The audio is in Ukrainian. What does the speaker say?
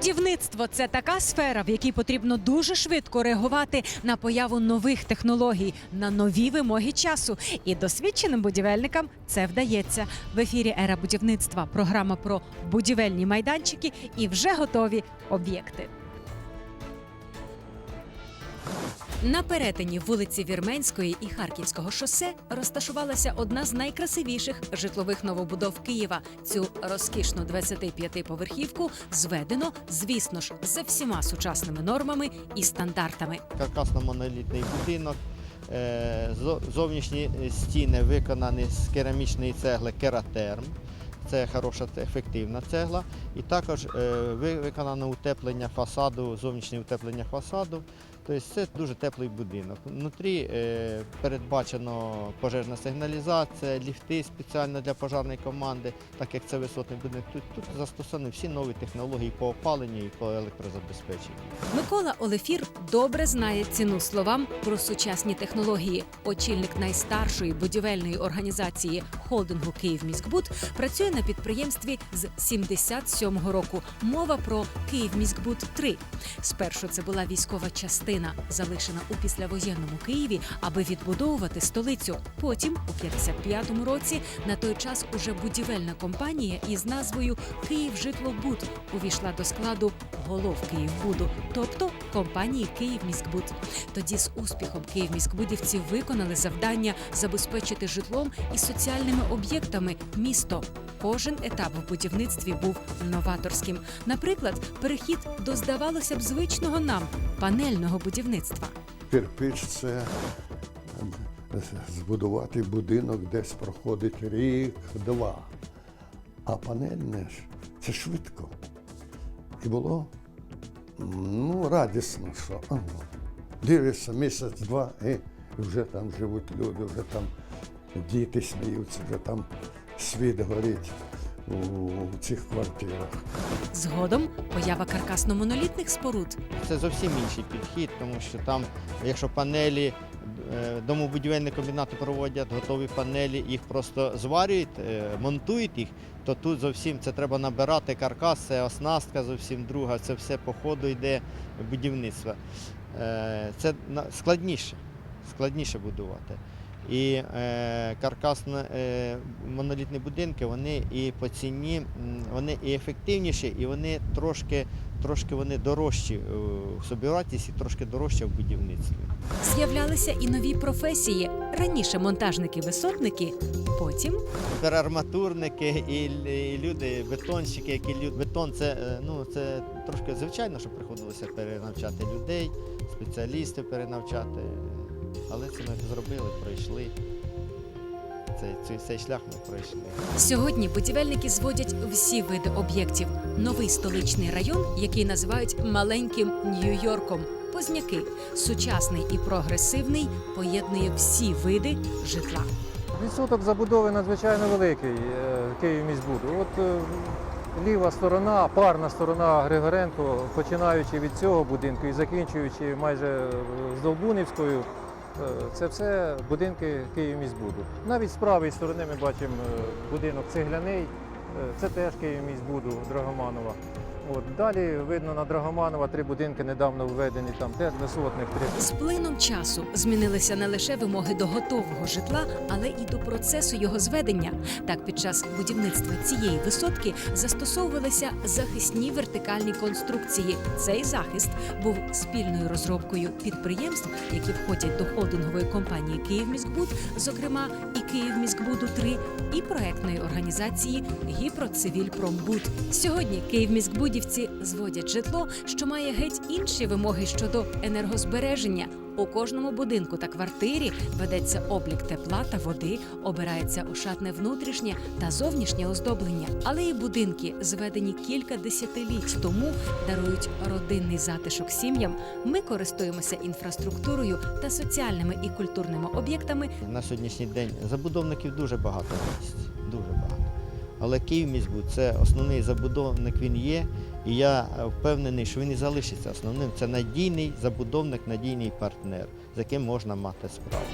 Будівництво це така сфера, в якій потрібно дуже швидко реагувати на появу нових технологій, на нові вимоги часу. І досвідченим будівельникам це вдається. В ефірі Ера будівництва програма про будівельні майданчики і вже готові об'єкти. На перетині вулиці Вірменської і Харківського шосе розташувалася одна з найкрасивіших житлових новобудов Києва. Цю розкішну 25-поверхівку зведено, звісно ж, за всіма сучасними нормами і стандартами. каркасно-монолітний будинок. Е, Зовнішні стіни виконані з керамічної цегли кератерм. Це хороша ефективна цегла. І також е, ви- виконано утеплення фасаду, зовнішнє утеплення фасаду. Тобто це дуже теплий будинок. Внутрі е, передбачено пожежна сигналізація, ліфти спеціально для пожежної команди, так як це висотний будинок. Тут, тут застосовані всі нові технології по опаленню і по електрозабезпеченню. Микола Олефір добре знає ціну словам про сучасні технології. Очільник найстаршої будівельної організації холдингу «Київміськбуд» працює на підприємстві з 77-го року. Мова про «Київміськбуд 3 Спершу це була військова частина, залишена у післявоєнному Києві, аби відбудовувати столицю. Потім, у 55-му році, на той час уже будівельна компанія із назвою «Київжитлобуд» увійшла до складу голов Київбуду, тобто компанії «Київміськбуд». Тоді з успіхом київміськбудівці виконали завдання забезпечити житлом і соціальними об'єктами місто. Кожен етап в будівництві був новаторським. Наприклад, перехід до здавалося б звичного нам панельного будівництва. Кирпич це е, збудувати будинок, десь проходить рік, два. А панельне ж це швидко. І було ну, радісно, що дивишся місяць-два, і вже там живуть люди, вже там діти сміються, вже там світ горить у цих квартирах. Згодом поява каркасно-монолітних споруд. Це зовсім інший підхід, тому що там, якщо панелі, е, домобудівельні комбінати проводять готові панелі, їх просто зварюють, е, монтують їх, то тут зовсім це треба набирати каркас, це оснастка зовсім друга, це все по ходу йде будівництво. Е, Це складніше, складніше будувати. І е, каркасно е, монолітні будинки, вони і по ціні, вони і ефективніші, і вони трошки трошки вони дорожчі е, в собівартісті, трошки дорожчі в будівництві. З'являлися і нові професії. Раніше монтажники-висотники, потім арматурники і, і люди, бетонщики, які лю- бетон, це, е, ну, це трошки звичайно, що приходилося перенавчати людей, спеціалістів перенавчати. Але це ми зробили, пройшли. Цей, цей, цей шлях ми пройшли. Сьогодні будівельники зводять всі види об'єктів. Новий столичний район, який називають маленьким Нью-Йорком. Позняки сучасний і прогресивний поєднує всі види житла. Відсоток забудови надзвичайно великий е, Київміськбуду. От е, ліва сторона, парна сторона Григоренко, починаючи від цього будинку і закінчуючи майже е, з Долбунівською, це все будинки Київміськбуду. Навіть з правої сторони ми бачимо е, будинок цегляний, е, це теж Київміськбуду Драгоманова. От, далі видно на Драгоманова три будинки недавно введені, там теж висотних три. З плином часу змінилися не лише вимоги до готового житла, але і до процесу його зведення. Так, під час будівництва цієї висотки застосовувалися захисні вертикальні конструкції. Цей захист був спільною розробкою підприємств, які входять до холдингової компанії Київміськбуд, зокрема Київміськбуду 3 і проектної організації Гіпроцивільпромбуд. Сьогодні Київміськбудівці зводять житло, що має геть інші вимоги щодо енергозбереження. У кожному будинку та квартирі ведеться облік тепла та води, обирається ошатне внутрішнє та зовнішнє оздоблення. Але і будинки, зведені кілька десятиліть тому, дарують родинний затишок сім'ям. Ми користуємося інфраструктурою та соціальними і культурними об'єктами На сьогоднішній день забудовників дуже багато дуже. Але Київміськбуд це основний забудовник, він є. І я е, впевнений, що він і залишиться основним. Це надійний забудовник, надійний партнер, з яким можна мати справу.